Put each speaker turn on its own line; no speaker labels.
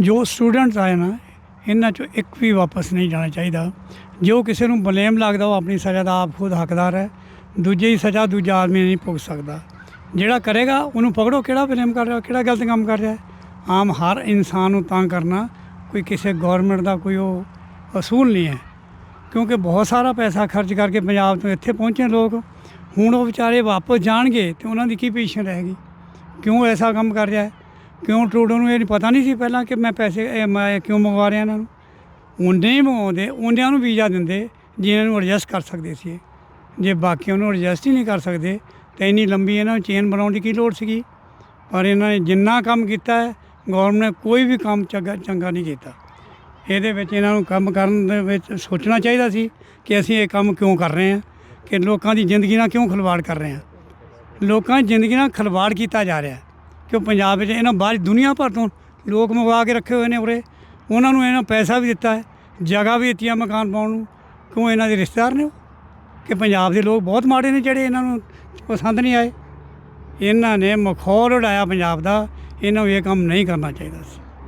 ਜੋ ਸਟੂਡੈਂਟਸ ਆਏ ਨਾ, ਇਹਨਾਂ ਚੋਂ ਇੱਕ ਵੀ ਵਾਪਸ ਨਹੀਂ ਜਾਣਾ ਚਾਹੀਦਾ। ਜੋ ਕਿਸੇ ਨੂੰ ਬਲੇਮ ਲੱਗਦਾ, ਉਹ ਆਪਣੀ ਸਜ਼ਾ ਦਾ ਆਪ ਖੁਦ ਹੱਕਦਾਰ ਹੈ। ਦੂਜੇ ਦੀ ਸਜ਼ਾ ਦੂਜਾ ਆਦਮੀ ਨਹੀਂ ਭੁਗਤ ਸਕਦਾ। ਜਿਹੜਾ ਕਰੇਗਾ, ਉਹਨੂੰ ਪਕੜੋ, ਕਿਹੜਾ ਬਲੇਮ ਕਰ ਰਿਹਾ, ਕਿਹੜਾ ਗਲਤ ਕੰਮ ਕਰ ਰਿਹਾ ਆਮ ਹਰ ਇਨਸਾਨ ਨੂੰ ਤਾਂ ਕਰਨਾ, ਕੋਈ ਕਿਸੇ ਗਵਰਨਮੈਂਟ ਦਾ ਕੋਈ ਉਹ ਅਸੂਲ ਨਹੀਂ ਹੈ। ਕਿਉਂਕਿ ਬਹੁਤ ਸਾਰਾ ਪੈਸਾ ਖਰਚ ਕਰਕੇ ਪੰਜਾਬ ਤੋਂ ਇੱਥੇ ਪਹੁੰਚੇ ਲੋਕ। ਹੁਣ ਉਹ ਵਿਚਾਰੇ ਵਾਪਸ ਜਾਣਗੇ ਤੇ ਉਹਨਾਂ ਦੀ ਕੀ ਪੋਜੀਸ਼ਨ ਰਹੇਗੀ? ਕਿਉਂ ਐਸਾ ਕੰਮ ਕਰ ਰਿਹਾ ਹੈ? ਕਿਉਂ ਟਰੂਡੋ ਨੂੰ ਇਹ ਪਤਾ ਨਹੀਂ ਸੀ ਪਹਿਲਾਂ ਕਿ ਮੈਂ ਪੈਸੇ, ਇਹ ਮੈਂ ਕਿਉਂ ਮੰਗਵਾ ਰਿਹਾ ਇਹਨਾਂ ਨੂੰ? ਉਹਨੇ ਹੀ ਮੰਗਵਾਉਂਦੇ ਉਹਨਿਆਂ ਨੂੰ ਵੀਜ਼ਾ ਦਿੰਦੇ ਜਿਨ੍ਹਾਂ ਨੂੰ ਐਡਜਸਟ ਕਰ ਸਕਦੇ ਸੀ। ਜੇ ਬਾਕੀ ਉਹਨੂੰ ਐਡਜਸਟ ਹੀ ਨਹੀਂ ਕਰ ਸਕਦੇ, ਤਾਂ ਇੰਨੀ ਲੰਬੀ ਇਹਨਾਂ ਨੂੰ ਚੇਨ ਬਣਾਉਣ ਦੀ ਕੀ ਲੋੜ ਸੀਗੀ? ਪਰ ਇਹਨਾਂ ਨੇ ਜਿੰਨਾ ਕੰਮ ਕੀਤਾ ਹੈ ਗੌਰਮੈਂਟ ਨੇ ਕੋਈ ਵੀ ਕੰਮ ਚੰਗਾ ਚੰਗਾ ਨਹੀਂ ਕੀਤਾ। ਇਹਦੇ ਵਿੱਚ ਇਹਨਾਂ ਨੂੰ ਕੰਮ ਕਰਨ ਦੇ ਵਿੱਚ ਸੋਚਣਾ ਚਾਹੀਦਾ ਸੀ ਕਿ ਅਸੀਂ ਇਹ ਕੰਮ ਕਿਉਂ ਕਰ ਰਹੇ ਹਾਂ, ਕਿ ਲੋਕਾਂ ਦੀ ਜ਼ਿੰਦਗੀ ਨਾਲ ਕਿਉਂ ਖਿਲਵਾੜ ਕਰ ਰਹੇ ਹਾਂ। ਲੋਕਾਂ ਦੀ ਜ਼ਿੰਦਗੀ ਨਾਲ ਖਿਲਵਾੜ ਕੀਤਾ ਜਾ ਰਿਹਾ। ਕਿਉਂ ਪੰਜਾਬ ਵਿੱਚ ਇਹਨਾਂ ਬਾਹਰ ਦੁਨੀਆ ਭਰ ਤੋਂ ਲੋਕ ਮੰਗਵਾ ਕੇ ਰੱਖੇ ਹੋਏ ਨੇ ਉਰੇ। ਉਹਨਾਂ ਨੂੰ ਇਹਨਾਂ ਪੈਸਾ ਵੀ ਦਿੱਤਾ ਹੈ, ਜਗ੍ਹਾ ਵੀ ਦਿੱਤੀ ਹੈ ਮਕਾਨ ਪਾਉਣ ਨੂੰ। ਕਿਉਂ ਇਹਨਾਂ ਦੇ ਰਿਸ਼ਤੇਦਾਰ ਨੇ ਉਹ? ਕਿ ਪੰਜਾਬ ਦੇ ਲੋਕ ਬਹੁਤ ਮਾੜੇ ਨੇ ਜਿਹੜੇ ਇਹਨਾਂ ਨੂੰ ਪਸੰਦ ਨਹੀਂ ਆਏ। ਇਹਨਾਂ ਨੇ ਮਖੌਲ ਉਡਾਇਆ ਪੰਜਾਬ ਦਾ। ਇਹਨਾਂ ਨੂੰ ਇਹ ਕੰਮ ਨਹੀਂ ਕਰਨਾ ਚਾਹੀਦਾ ਸੀ।